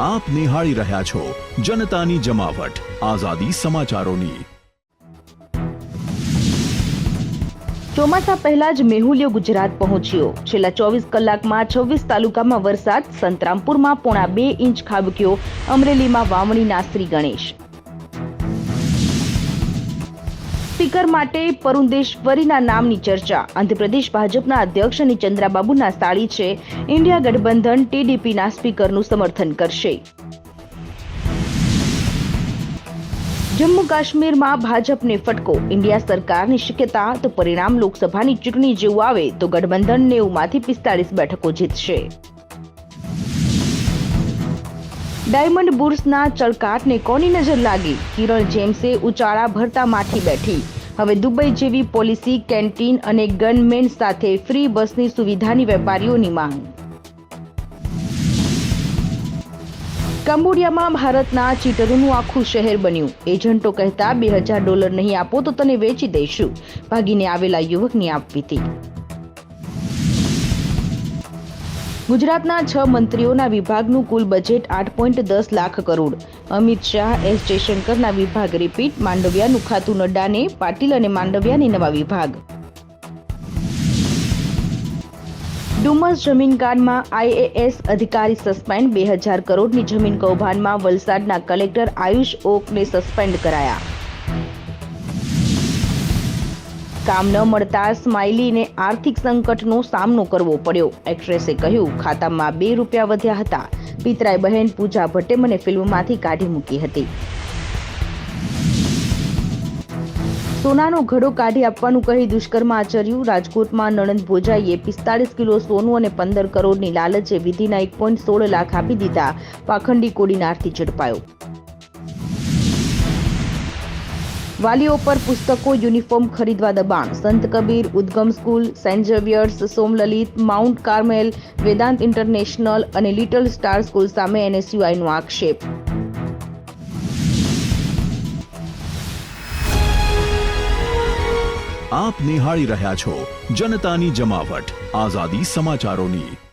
આપ નિહાળી રહ્યા છો જનતાની જમાવટ. આઝાદી સમાચારોની. ચોમાસા પહેલા જ મેહુલિયો ગુજરાત પહોંચ્યો. છેલ્લા ચોવીસ કલાકમાં છવ્વીસ તાલુકામાં વરસાદ, સંતરામપુરમાં પોણા બે ઇંચ ખાબક્યો, અમરેલીમાં વાવણીના શ્રી ગણેશ. સ્પીકર માટે પરુંદેશ્વરીના નામની ચર્ચા. આંધ્રપ્રદેશ ભાજપના અધ્યક્ષ અને ચંદ્રાબાબુના સાળી છે. ઇન્ડિયા ગઠબંધન ટીડીપીના સ્પીકરનું સમર્થન કરશે. જમ્મુ કાશ્મીરમાં ભાજપને ફટકો. ઇન્ડિયા સરકારની શક્યતા તો પરિણામ લોકસભાની ચૂંટણી જેવું આવે તો ગઠબંધન નેવુંમાંથી પિસ્તાળીસ બેઠકો જીતશે. ડાયમંડ બુર્સના ચળકાટને કોની નજર લાગી? કિરણ જેમ્સે ઉચાળા ભરતા માઠી બેઠી. હવે દુબઈ જેવી પોલિસી, કેન્ટીન અને ગનમેન સાથે ફ્રી બસની સુવિધાની વેપારીઓની માંગ. કંબોડિયામાં ભારતના ચીટરોનું આખું શહેર બન્યું. એજન્ટો કહેતા, બે હજાર ડોલર નહીં આપો તો તને વેચી દઈશું. ભાગીને આવેલા યુવકની આપવીતી. ગુજરાતના છ મંત્રીઓના વિભાગનું કુલ બજેટ આઠ પોઈન્ટ દસ લાખ કરોડ. અમિત શાહ, એસ જયશંકરના વિભાગ રિપીટ, માંડવિયાનું ખાતું નડ્ડાને, પાટીલ અને માંડવિયાને નવા વિભાગ. ડુમસ જમીન કાંડમાં આઈએએસ અધિકારી સસ્પેન્ડ, બે હજાર કરોડની જમીન કૌભાંડમાં વલસાડના કલેક્ટર આયુષ ઓકને સસ્પેન્ડ કરાયા. કામ ન મળતા સ્માઇલીને આર્થિક સંકટનો સામનો કરવો પડ્યો. એક્ટ્રેસે કહ્યું, ખાતામાં બે રૂપિયા વધ્યા હતા. પિતરાય બહેન પૂજા ભટ્ટે મને ફિલ્મમાંથી કાઢી મૂકી હતી. સોનાનો ઘડો કાઢી આપવાનું કહી દુષ્કર્મ આચર્યું. રાજકોટમાં નણંદ ભોજાઈએ પિસ્તાળીસ કિલો સોનું અને પંદર કરોડની લાલચે વિધિના એક પોઈન્ટ સોળ લાખ આપી દીધા. પાખંડી કોડીનારથી ઝડપાયો. વાલીઓ પર પુસ્તકો યુનિફોર્મ ખરીદવા દબાણ Sant Kabir Udgam School Saint Xavier's Somlalit Mount Carmel Vedant International અને લિટલ સ્ટાર સ્કૂલ સામે એનએસયુઆઈનો આક્ષેપ આપ નિહાળી રહ્યા છો જનતાની જમાવટ આઝાદી સમાચારોની